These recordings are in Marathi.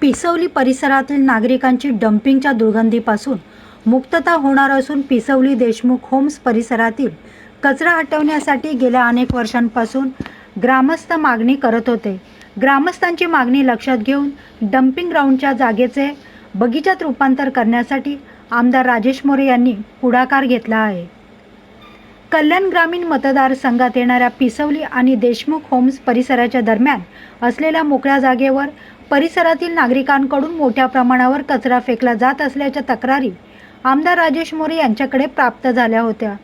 पिसवली परिसरातील नागरिकांची डम्पिंगच्या दुर्गंधीपासून मुक्तता होणार असून पिसवली देशमुख होम्स परिसरातील कचरा हटवण्यासाठी गेल्या अनेक वर्षांपासून ग्रामस्थ मागणी करत होते. ग्रामस्थांची मागणी लक्षात घेऊन डम्पिंग ग्राउंडच्या जागेचे बगीचात रूपांतर करण्यासाठी आमदार राजेश मोरे यांनी पुढाकार घेतला आहे. कल्याण ग्रामीण मतदारसंघात येणाऱ्या पिसवली आणि देशमुख होम्स परिसराच्या दरम्यान असलेल्या मोकळ्या जागेवर परिसरातील नागरिकांकडून मोठ्या प्रमाणावर कचरा फेकला जात असल्याच्या तक्रारी आमदार राजेश मोरे यांच्याकडे प्राप्त झाल्या होत्या.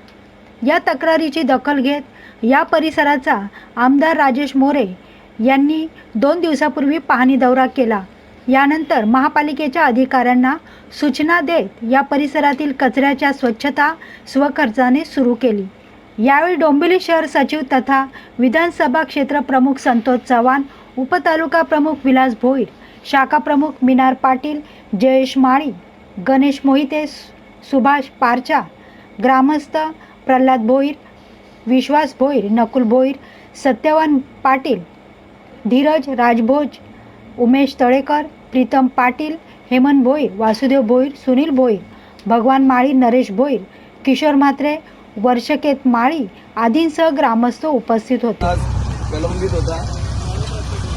या तक्रारीची दखल घेत या परिसराचा आमदार राजेश मोरे यांनी दोन दिवसापूर्वी पाहणी दौरा केला. यानंतर महापालिकेच्या अधिकाऱ्यांना सूचना देत या परिसरातील कचऱ्याच्या स्वच्छता स्वखर्चाने सुरू केली. यावेळी डोंबिवली शहर सचिव तथा विधानसभा क्षेत्र प्रमुख संतोष चव्हाण उपतालुका प्रमुख विलास भोईर शाखा प्रमुख मिनार पाटील जयेश माळी गणेश मोहिते सुभाष पारचा ग्रामस्थ प्रल्हाद भोईर विश्वास भोईर नकुल भोईर सत्यवान पाटील धीरज राजभोज उमेश तळेकर प्रीतम पाटील हेमंत भोईर वासुदेव भोईर सुनील भोईर भगवान माळी नरेश भोईर किशोर म्हात्रे वर्षकेत माळी आदींसह ग्रामस्थ उपस्थित होते. होता.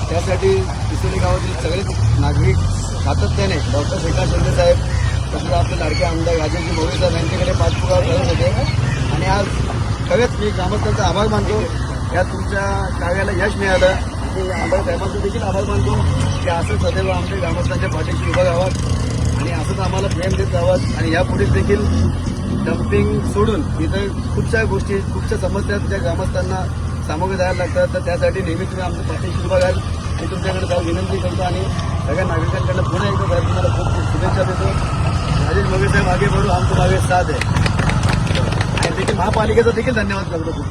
त्यासाठी पिसोली गावातील सगळेच नागरिक सातत्याने डॉक्टर शेखर शिंदे साहेब तसेच आपले लाडके आमदार राजेशजी मोरे साहेब यांच्याकडे पाठपुरावा करत होते. आणि आज खरंच मी ग्रामस्थांचा आभार मानतो. या तुमच्या कार्याला यश मिळालं. आणि आमदार साहेबांचा देखील आभार मानतो की असं सदैव आमच्या ग्रामस्थांच्या पाठीशी उभं राहावं आणि असंच आम्हाला प्रेम देत राहावं. आणि यापुढे देखील डम्पिंग सोडून इथं खूपशा गोष्टी खूपशा समस्या त्या ग्रामस्थांना सामोरे जायला लागतात तर त्यासाठी नेहमी तुम्ही आमच्या पाठीशी उभा राहाल मी तुमच्याकडे जाऊन विनंती करतो आणि सगळ्या नागरिकांकडनं पुन्हा एकदा साहेब तुम्हाला खूप खूप शुभेच्छा देतो. राजेश मोगे साहेब मागे पडू. आमचं मागे साथ आहे. आणि देखील महापालिकेचा देखील धन्यवाद करतो खूप